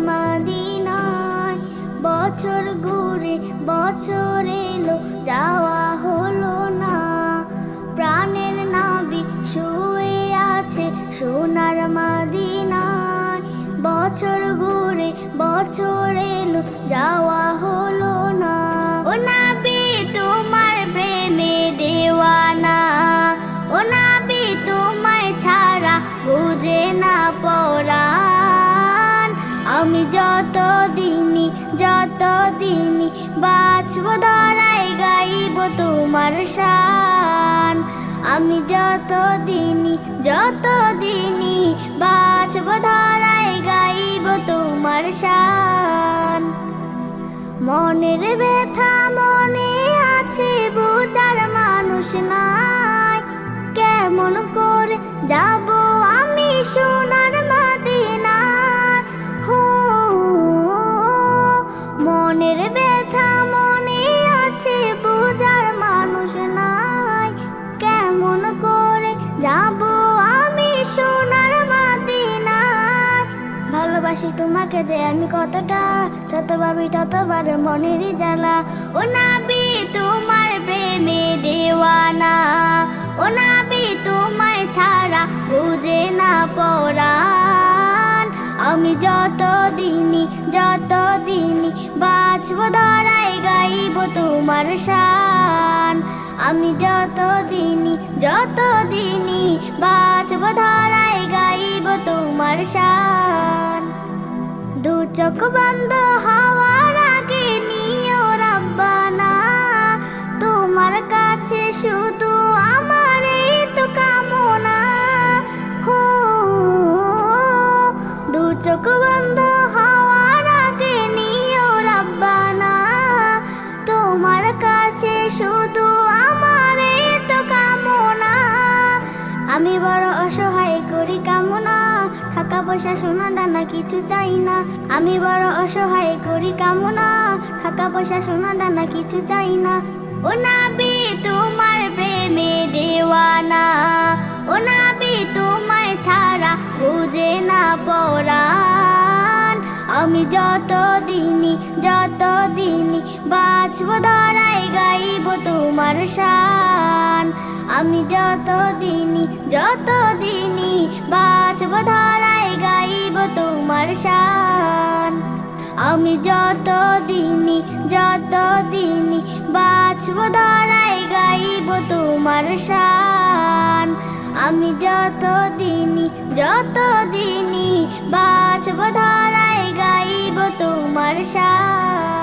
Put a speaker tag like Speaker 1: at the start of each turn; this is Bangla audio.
Speaker 1: মাদিনায় বছর ঘুরে বছর এলো, যাওয়া হলো না। প্রাণের নাবি শুয়ে আছে সোনার মাদিনায়। বছর ঘুরে বছর এলো, যাওয়া হলো যত দিনই যত দিনই বাঁচব, ধরাই গাইব তোমার শান। আমি যত দিনই যত দিনই বাঁচব, ধরাই গাইব তোমার শান। মনের ব্যথা মনে আছে, বোঝার মানুষ নাই। কেমন করে যাব ভালোবাসি তোমাকে যে আমি কতটা শত ভাবি ততবার মনেরই জ্বালা। ও নাবি তোমার প্রেমে দেওয়ানা, ও নাবি তোমায় ছাড়া বুঝে না পরাণ। আমি যত দিনই যত দিনই বাঁচব ধরাই গাইব তোমার শান। আমি যত দিনই যত দিনই বাঁচব ধরাই গাইব তোমার শান। চোখ বন্ধ হওয়ার পয়সা সোনা দানা কিছু চাই না। আমি বড় অসহায় করি কামনা। টাকা পয়সা সোনা দানা কিছু চাই না। ও নাবি, তোমার প্রেমে দেওয়ানা। ও নাবি, তোমায় ছাড়া বুঝে না পরাণ। আমি যত দিনই যত দিনই বাঁচব, ধরাই গাইব তোমার শান। আমি যত দিনই যত দিনই বাঁচব ধরাই আমি যত দিনই যত দিনই বাঁচব, ধরাই গাইব তোমার শান। আমি যত দিনই যত দিনই বাঁচব, ধরাই গাইব তোমার শান।